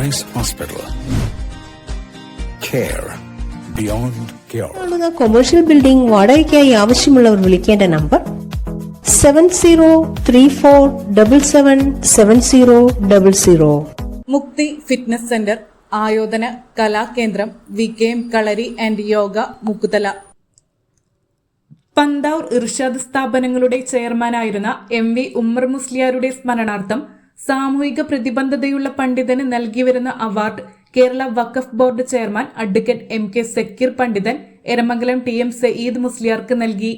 Rice Hospital. Care beyond cure. കാണുന്ന commercial building വാടകയ്ക്കായി ആവശ്യമുള്ളവർ വിളിക്കേണ്ട number seven zero three four double seven seven zero double zero Mukthi fitness centre ആയോധന കലാകേന്ദ്രം V K M Kalari and yoga Mukkuthala Panthavoor Irshad സ്ഥാപനങ്ങളുടെ ചെയർമാനായിരുന്ന M V Ummer മുസ്ലിയാരുടെ സ്മരണാർത്ഥം സാമൂഹിക പ്രതിബദ്ധതയുള്ള പണ്ഡിതന് നൽകി വരുന്ന award Kerala Waqf board chairman advocate M K Zakir പണ്ഡിതൻ Eramangalam T M Sayyid മുസ്ലിയാർക്ക് നൽകി.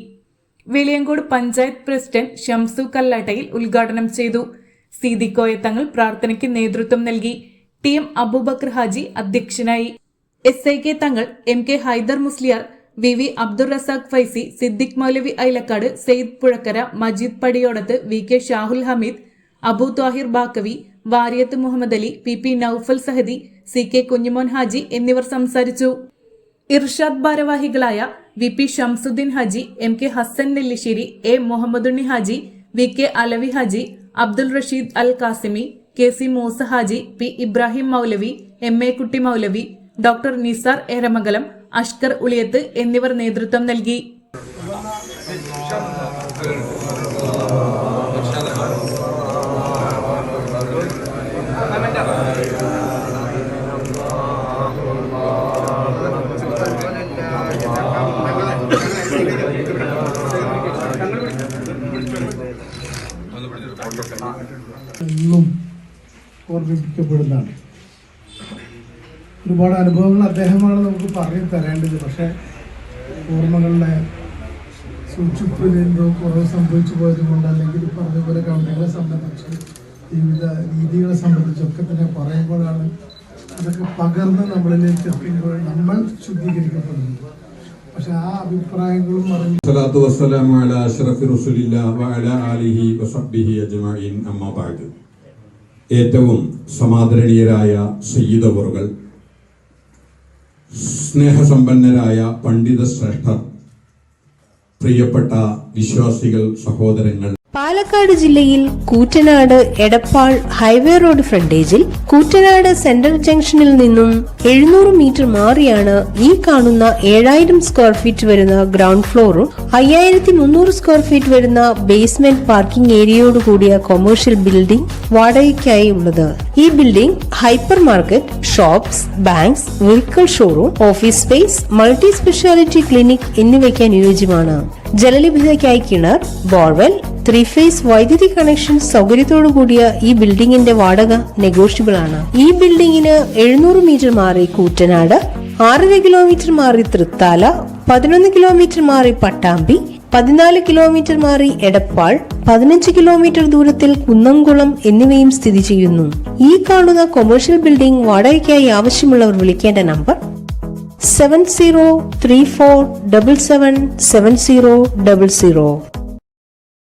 വെളിയങ്കോട് പഞ്ചായത്ത് പ്രസിഡന്റ് ഷംസു കല്ലാട്ടയിൽ ഉദ്ഘാടനം ചെയ്തു. സീതിക്കോയ തങ്ങൾ പ്രാർത്ഥനയ്ക്ക് നേതൃത്വം നൽകി. ടി എം അബൂബക്കർ ഹാജി അധ്യക്ഷനായി. S I K Thangal M K Haidar Musliyar V V Abdul Razak Faizi Siddique Moulavi Ailakkad Sayed Puzhakkara Majeed Padiyodath V K Shahul Hameed Abu Thahir Baqavi Variyath Muhammad Ali P P Noufal Sahadi C K Kunjumon Haji എന്നിവർ സംസാരിച്ചു. ഇർഷാദ് ഭാരവാഹികളായ V P Shamsuddin Haji M K Hasan Nellissery A Muhammadunni Haji V K Alavi Haji Abdul Rasheed Al Qasimi K C Moosa Haji P Ibrahim Moulavi M A Kutty Moulavi doctor Nisar Eramangalam Ashkar Uliyath എന്നിവർ നേതൃത്വം നൽകി. എന്നും ഓർമ്മിപ്പിക്കപ്പെടുന്നതാണ്. ഒരുപാട് അനുഭവങ്ങൾ അദ്ദേഹമാണ് നമുക്ക് പറഞ്ഞു തരേണ്ടത്. പക്ഷേ ഓർമ്മകളുടെ സൂക്ഷിപ്പിൽ എന്തോ കുറവ് സംഭവിച്ചു പോയത് കൊണ്ട് അല്ലെങ്കിൽ പറഞ്ഞ പോലെ കമ്പനികളെ സംബന്ധിച്ച് ജീവിത രീതികളെ സംബന്ധിച്ചൊക്കെ തന്നെ പറയുമ്പോഴാണ് അതൊക്കെ പകർന്ന് നമ്മളിലേക്ക് എത്തുമ്പോൾ നമ്മൾ ശുദ്ധീകരിക്കപ്പെടുന്നത്. അഭിപ്രായങ്ങളും വഅല ആലിഹി അമ്മാ ഏറ്റവും സമാദരണീയരായ സയ്യിദവറുകൾ സ്നേഹസമ്പന്നരായ പണ്ഡിത ശ്രേഷ്ഠർ പ്രിയപ്പെട്ട വിശ്വാസികൾ സഹോദരങ്ങൾ പാലക്കാട് ജില്ലയിൽ കൂറ്റനാട് എടപ്പാൾ ഹൈവേ റോഡ് ഫ്രണ്ടേജിൽ കൂറ്റനാട് സെൻട്രൽ ജംഗ്ഷനിൽ നിന്നും എഴുന്നൂറ് മീറ്റർ മാറിയാണ് ഈ കാണുന്ന ഏഴായിരം സ്ക്വയർ ഫീറ്റ് വരുന്ന ഗ്രൗണ്ട് ഫ്ലോറും അയ്യായിരത്തി മുന്നൂറ് സ്ക്വയർ ഫീറ്റ് വരുന്ന ബേസ്മെന്റ് പാർക്കിംഗ് ഏരിയയോട് കൂടിയ കൊമേഴ്ഷ്യൽ ബിൽഡിംഗ് വാടകയ്ക്കായി ഉള്ളത്. ഈ building hyper market shops banks vehicle showroom office space multi speciality clinic എന്നിവയ്ക്ക് അനുയോജ്യമാണ്. ജലലഭ്യതയ്ക്കായി കിണർ ബോർവെൽ ത്രീ ഫേസ് വൈദ്യുതി കണക്ഷൻ സൗകര്യത്തോടു കൂടിയ ഈ ബിൽഡിംഗിന്റെ വാടക നെഗോഷ്യബിൾ ആണ്. ഈ ബിൽഡിംഗിന് എഴുന്നൂറ് മീറ്റർ മാറി കൂറ്റനാട് ആറര കിലോമീറ്റർ മാറി തൃത്താല പതിനൊന്ന് കിലോമീറ്റർ മാറി പട്ടാമ്പി പതിനാല് കിലോമീറ്റർ മാറി എടപ്പാൾ പതിനഞ്ച് കിലോമീറ്റർ ദൂരത്തിൽ കുന്നംകുളം എന്നിവയും സ്ഥിതി ചെയ്യുന്നു. ഈ കാണുന്ന കൊമേഴ്ഷ്യൽ ബിൽഡിംഗ് വാടകയ്ക്കായി ആവശ്യമുള്ളവർ വിളിക്കേണ്ട number seven zero three four double seven seven zero double zero